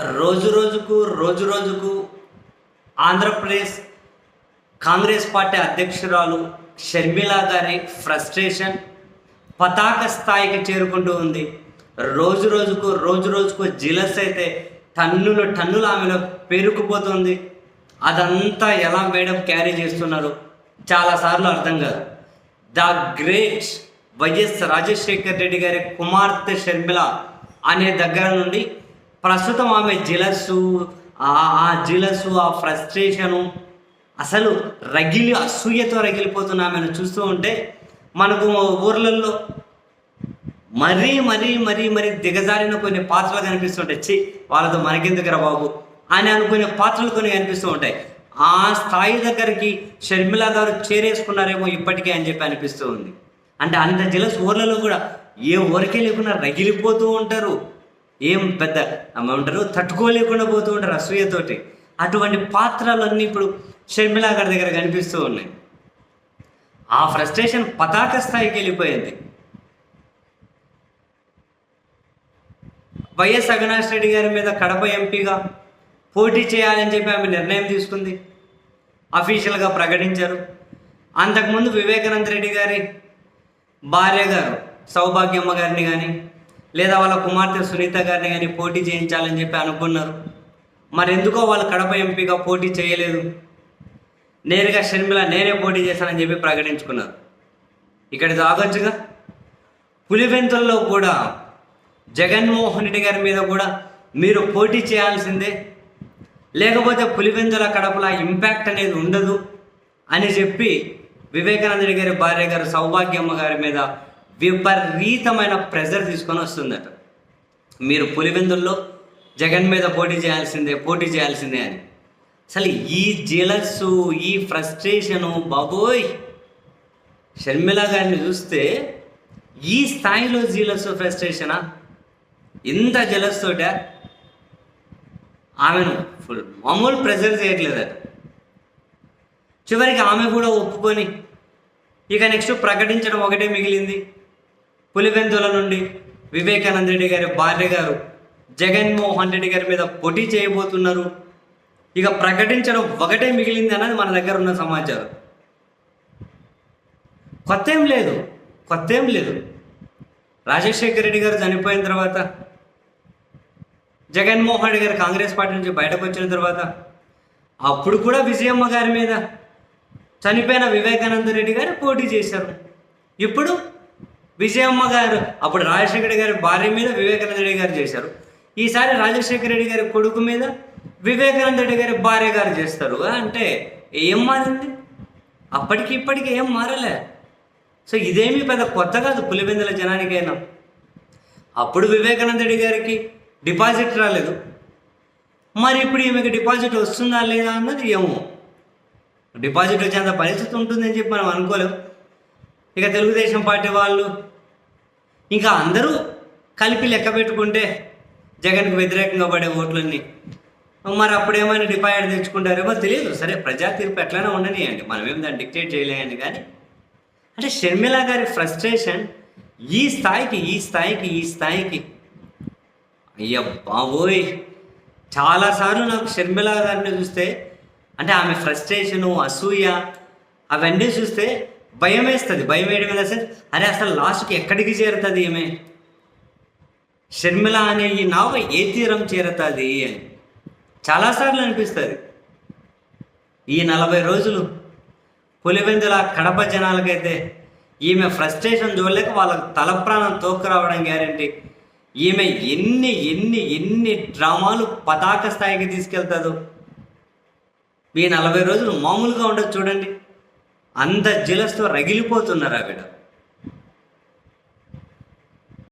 రోజు రోజుకు రోజు రోజుకు ఆంధ్రప్రదేశ్ కాంగ్రెస్ పార్టీ అధ్యక్షురాలు షర్మిల గారి ఫ్రస్ట్రేషన్ పతాక స్థాయికి చేరుకుంటూ ఉంది. రోజు రోజుకు రోజు రోజుకు జిలస్ అయితే టన్నులు టన్నులు ఆమెలో పేరుకుపోతుంది. అదంతా ఎలా మేడం క్యారీ చేస్తున్నారు? చాలాసార్లు అర్థం కాదు. The great YS Rajasekhar Reddy గారి కుమార్తె షర్మిల అనే దగ్గర నుండి ప్రస్తుతం ఆమె జిలస్సు ఆ- ఆ జిలస్సు ఆ ఫ్రస్ట్రేషను అసలు రగిలి అసూయతో రగిలిపోతున్న ఆమెను చూస్తూ ఉంటే మనకు ఊర్లలో మరీ మరీ మరీ మరీ దిగజారిన కొన్ని పాత్రలు కనిపిస్తుంటాయి. చి వాళ్ళతో మనకెందుకురా బాబు అని అనుకునే పాత్రలు కొన్ని కనిపిస్తూ ఉంటాయి. ఆ స్థాయి దగ్గరికి షర్మిల గారు చేరేసుకున్నారేమో ఇప్పటికే అని చెప్పి అనిపిస్తూ ఉంది. అంటే అంత జలస్ ఊర్లలో కూడా ఏ ఊరికే లేకుండా రగిలిపోతూ ఉంటారు. ఏం పెద్ద ఏమంటారు తట్టుకోలేకుండా పోతూ ఉంటారు అసూయతోటి అటువంటి పాత్రలన్నీ ఇప్పుడు షర్మిలా గారి దగ్గర కనిపిస్తూ ఉన్నాయి. ఆ ఫ్రస్ట్రేషన్ పతాక స్థాయికి వెళ్ళిపోయింది. వైఎస్ అవినాష్ రెడ్డి గారి మీద కడప ఎంపీగా పోటీ చేయాలని చెప్పి ఆమె నిర్ణయం తీసుకుంది. అఫీషియల్గా ప్రకటించారు. అంతకుముందు వివేకానంద రెడ్డి గారి భార్య గారు సౌభాగ్యమ్మ గారిని కానీ లేదా వాళ్ళ కుమార్తె సునీత గారిని కానీ పోటీ చేయించాలని చెప్పి అనుకున్నారు. మరి ఎందుకో వాళ్ళు కడప ఎంపీగా పోటీ చేయలేదు. నేరుగా షర్మిల నేనే పోటీ చేశానని చెప్పి ప్రకటించుకున్నారు. ఇక్కడ తాగొచ్చుగా? పులివెంతుల్లో కూడా జగన్మోహన్ రెడ్డి గారి మీద కూడా మీరు పోటీ చేయాల్సిందే. లేకపోతే పులివెందుల కడపల ఇంపాక్ట్ అనేది ఉండదు అని చెప్పి వివేకానంద రెడ్డి గారి భార్య గారు సౌభాగ్యమ్మ గారి మీద విపరీతమైన ప్రెజర్ తీసుకొని వస్తుందట. మీరు పులివెందుల్లో జగన్ మీద పోటీ చేయాల్సిందే పోటీ చేయాల్సిందే అని. అసలు ఈ జెలస్సు ఈ ఫ్రస్ట్రేషను బాబోయ్! షర్మిల గారిని చూస్తే ఈ స్థాయిలో జీలస్ ఫ్రస్ట్రేషనా? ఇంత జలస్ తోట? ఆమెను ఫుల్ మామూలు ప్రెజర్ చేయట్లేదట. చివరికి ఆమె కూడా ఒప్పుకొని ఇక నెక్స్ట్ ప్రకటించడం ఒకటే మిగిలింది. పులివెందుల నుండి వివేకానంద రెడ్డి గారి భార్య గారు జగన్మోహన్ రెడ్డి గారి మీద పోటీ చేయబోతున్నారు. ఇక ప్రకటించడం ఒకటే మిగిలింది అన్నది మన దగ్గర ఉన్న సమాచారం. కొత్త ఏం లేదు కొత్త ఏం లేదు. రాజశేఖర రెడ్డి గారు చనిపోయిన తర్వాత జగన్మోహన్ రెడ్డి గారు కాంగ్రెస్ పార్టీ నుంచి బయటకు వచ్చిన తర్వాత అప్పుడు కూడా విజయమ్మ గారి మీద చనిపోయిన వివేకానంద రెడ్డి గారు పోటీ చేశారు. ఇప్పుడు విజయమ్మ గారు అప్పుడు రాజశేఖర రెడ్డి గారి భార్య మీద వివేకానంద రెడ్డి గారు చేశారు. ఈసారి రాజశేఖర రెడ్డి గారి కొడుకు మీద వివేకానంద రెడ్డి గారి భార్య గారు చేస్తారు. అంటే ఏం మారింది? అప్పటికి ఇప్పటికి ఏం మారలే. సో ఇదేమీ పెద్ద కొత్త కాదు పులివెందుల జనానికైనా. అప్పుడు వివేకానంద రెడ్డి గారికి డిపాజిట్ రాలేదు. మరి ఇప్పుడు ఈమెకి డిపాజిట్ వస్తుందా లేదా అన్నది ఏమో. డిపాజిట్ వచ్చేంత పరిస్థితి ఉంటుందని చెప్పి మనం అనుకోలేం. ఇక తెలుగుదేశం పార్టీ వాళ్ళు ఇంకా అందరూ కలిపి లెక్క పెట్టుకుంటే జగన్కు వ్యతిరేకంగా పడే ఓట్లన్నీ. మరి అప్పుడు ఏమైనా డిపాజిట్ తెచ్చుకుంటారేమో తెలియదు. సరే ప్రజా తీర్పు ఎట్లైనా ఉండనియండి. మనం ఏం దాన్ని డిక్టేట్ చేయలేయండి కానీ. అంటే షర్మిల గారి ఫ్రస్ట్రేషన్ ఈ స్థాయికి ఈ స్థాయికి ఈ స్థాయికి. అయ్య బాబోయ్ చాలాసార్లు నాకు షర్మిల గారిని చూస్తే అంటే ఆమె ఫ్రస్ట్రేషను అసూయ అవన్నీ చూస్తే భయం వేస్తుంది భయం వేయడం మీద అసలు అరే అసలు లాస్ట్కి ఎక్కడికి చేరుతుంది ఈమె? షర్మిల అనే ఈ నావ ఏ తీరం చేరుతుంది అని. చాలాసార్లు అనిపిస్తుంది. ఈ నలభై రోజులు పులివెందుల కడప జనాలకైతే ఈమె ఫ్రస్ట్రేషన్ చూడలేక వాళ్ళకు తల ప్రాణం తోకు రావడం గ్యారంటీ. ఈమె ఎన్ని ఎన్ని ఎన్ని డ్రామాలు పతాక స్థాయికి తీసుకెళ్తాదో. ఈ నలభై రోజులు మామూలుగా ఉండదు చూడండి. అంత జిలస్తో రగిలిపోతున్నారు ఆవిడ.